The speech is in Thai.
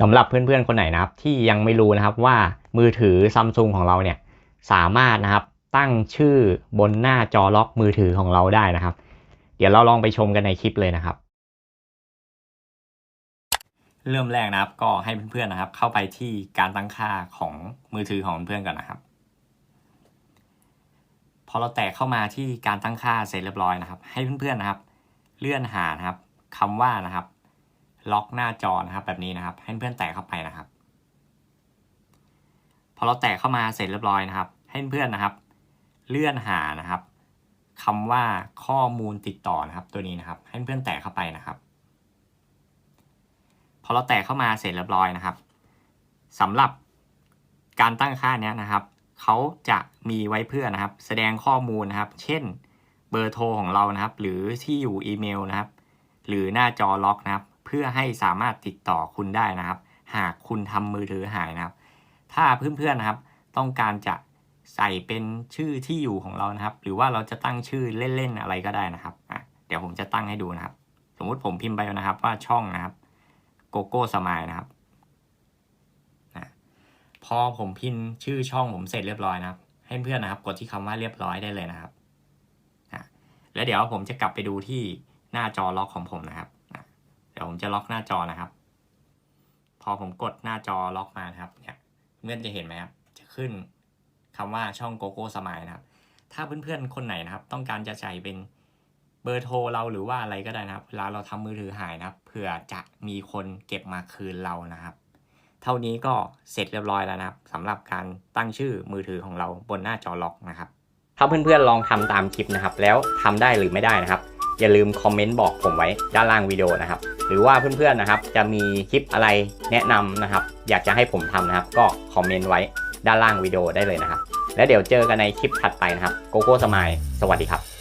สำหรับเพื่อนๆคนไหนนะครับที่ยังไม่รู้นะครับว่ามือถือซัมซุงของเราเนี่ยสามารถนะครับตั้งชื่อบนหน้าจอล็อกมือถือของเราได้นะครับ เดี๋ยวเราลองไปชมกันในคลิปเลยนะครับ เริ่มแรกนะครับก็ให้เพื่อนๆนะครับ เข้าไปที่การตั้งค่าของมือถือของเพื่อนก่อนนะครับ พอเราแตะเข้ามาที่การตั้งค่าเสร็จเรียบร้อยนะครับ ให้เพื่อนๆนะครับ เลื่อนหานะครับคำว่านะครับ ล็อกหน้าจอนะครับ แบบนี้นะครับ ให้เพื่อนแตะเข้าไปนะครับ พอเราแตะเข้ามาเสร็จเรียบร้อยนะครับ ให้เพื่อนนะครับ เลื่อนหานะครับคำว่าข้อมูลติดต่อนะครับ ตัวนี้นะครับ ให้เพื่อนแตะเข้าไปนะครับ พอเราแตะเข้ามาเสร็จเรียบร้อยนะครับสำหรับการตั้งค่านี้นะครับเขาจะมีไว้เพื่อนะครับ แสดงข้อมูลนะครับ เช่น เบอร์โทรของเรานะครับ หรือที่อยู่อีเมลนะครับ หรือหน้าจอล็อกนะครับ เพื่อให้สามารถติดต่อคุณได้นะครับ หากคุณทำมือถือหายนะครับ ถ้าเพื่อนๆนะครับ ต้องการจะใส่เป็นชื่อที่อยู่ของเรานะครับ หรือว่าเราจะตั้งชื่อเล่นๆอะไรก็ได้นะครับอะเดี๋ยวผมจะตั้งให้ดูนะครับ สมมุติผมพิมพ์ไปนะครับว่าช่องนะครับโกโก้สมายนะครับอะพอผมพิมพ์ชื่อช่องผมเสร็จเรียบร้อยนะครับ ให้เพื่อนนะครับ กดที่คำว่าเรียบร้อยได้เลยนะครับอะแล้วเดี๋ยวผมจะกลับไปดูที่หน้าจอล็อกของผมนะครับ ดี๋ยวผมจะล็อกหน้าจอนะครับ พอผมกดหน้าจอล็อกมานะครับเนี่ยเพื่อนจะเห็นไหมครับจะขึ้นคำว่าช่องโกโก้สมายนะครับ ถ้าเพื่อนๆคนไหนนะครับ ต้องการจะใส่เป็นเบอร์โทรเราหรือว่าอะไรก็ได้นะครับเวลาเราทำมือถือหายนะครับเผื่อจะมีคนเก็บมาคืนเรานะครับ เท่านี้ก็เสร็จเรียบร้อยแล้วนะครับสำหรับการตั้งชื่อมือถือของเราบนหน้าจอล็อกนะครับถ้าเพื่อนๆลองทำตามคลิปนะครับ แล้วทำได้หรือไม่ได้นะครับ อย่าลืมคอมเมนต์บอกผมไว้ด้านล่างวิดีโอนะครับ หรือว่าเพื่อนๆนะครับ จะมีคลิปอะไรแนะนำนะครับ อยากจะให้ผมทำนะครับ ก็คอมเมนต์ไว้ด้านล่างวิดีโอได้เลยนะครับ แล้วเดี๋ยวเจอกันในคลิปถัดไปนะครับโกโก้สมายสวัสดีครับ